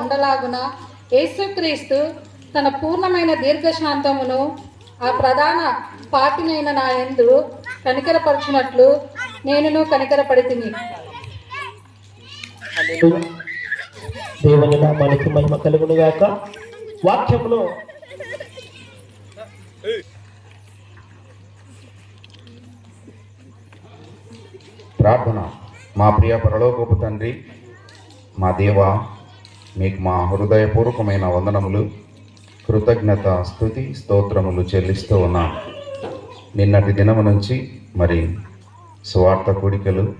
ఉండలాగున యేసుక్రీస్తు తన పూర్ణమైన దీర్ఘశాంతమును ఆ ప్రధాన పాపినైన నా యందు కనికరపరచునట్లు నేనును కనికరపడితిని దేవుని నామానికి మహిమ కలుగును గాక వాక్యములో ప్రార్థన. మా ప్రియ పరలోకపు తండ్రి మా దేవా మీకు మా హృదయపూర్వకమైన వందనములు కృతజ్ఞత స్థుతి స్తోత్రములు చెల్లిస్తూ ఉన్నాం. నిన్నటి దినము నుంచి మరి స్వార్థ కోడికలు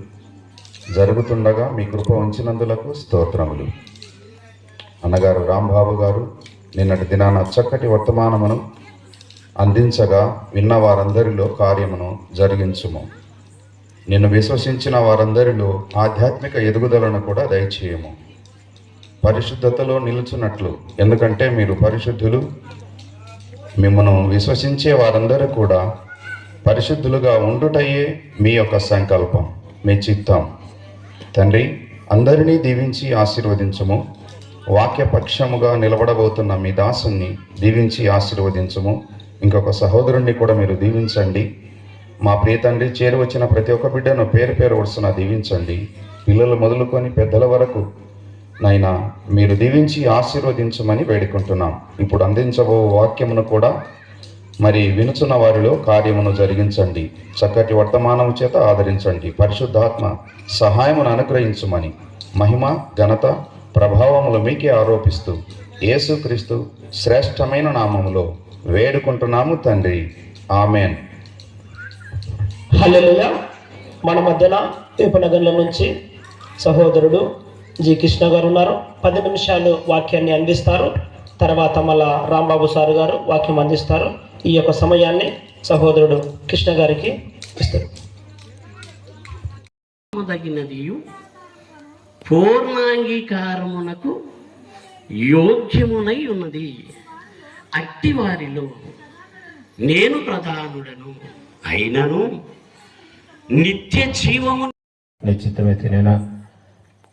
జరుగుతుండగా మీ కృప ఉంచినందులకు స్తోత్రములు. అన్నగారు రాంబాబు గారు నిన్నటి దినాన చక్కటి వర్తమానమును అందించగా విన్న వారందరిలో కార్యమును జరిగించుము. నిన్ను విశ్వసించిన వారందరిలో ఆధ్యాత్మిక ఎదుగుదలను కూడా దయచేయము. పరిశుద్ధతలో నిలుచున్నట్లు. ఎందుకంటే మీరు పరిశుద్ధులు మిమ్మను విశ్వసించే వారందరూ కూడా పరిశుద్ధులుగా ఉండుటయే మీ యొక్క సంకల్పం మీ చిత్తం. తండ్రి అందరినీ దీవించి ఆశీర్వదించము. వాక్యపక్షముగా నిలబడబోతున్న మీ దాసుని దీవించి ఆశీర్వదించము. ఇంకొక సహోదరుణ్ణి కూడా మీరు దీవించండి. మా ప్రియ తండ్రి చేరువచ్చిన ప్రతి ఒక్క బిడ్డను పేరు పేరు వరుసన దీవించండి. పిల్లలు మొదలుకొని పెద్దల వరకు నైనా మీరు దీవించి ఆశీర్వదించమని వేడుకుంటున్నాం. ఇప్పుడు అందించబో వాక్యమును కూడా మరి వినుచున్న వారిలో కార్యమును జరిగించండి. చక్కటి వర్తమానం చేత ఆదరించండి. పరిశుద్ధాత్మ సహాయమును అనుగ్రహించుమని మహిమ ఘనత ప్రభావములు మీకే ఆరోపిస్తూ యేసుక్రీస్తు శ్రేష్టమైన నామములో వేడుకుంటున్నాము తండ్రి. ఆమెన్. హల్లెలూయ. మన మధ్యన ఉపనగర్ల నుంచి సహోదరుడు జి కృష్ణ గారు ఉన్నారు. పది నిమిషాలు వాక్యాన్ని అందిస్తారు. తర్వాత మళ్ళా రాంబాబు సార్ గారు వాక్యం అందిస్తారు. ఈ యొక్క సమయాన్ని సహోదరుడు కృష్ణ గారికి ఇస్తారు. తగినది పూర్ణాంగీకారమునకు యోగ్యమునై ఉన్నది. అట్టి వారిలో నేను ప్రధానుడను. అయినను నిత్య జీవము నిశ్చితమైతే నేను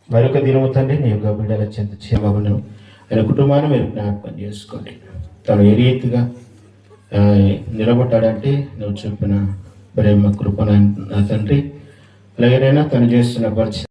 మరొక దినము తండ్రి నీ యొక్క బిడ్డల చెంత చేమను ఆయన కుటుంబాన్ని మీరు జ్ఞాపకం చేసుకోండి. తను ఏ రీతిగా నిలబడ్డాడంటే నువ్వు చెప్పిన ప్రేమ కృపణ నా తండ్రి. అలాగేనైనా తను చేస్తున్న పరిచయం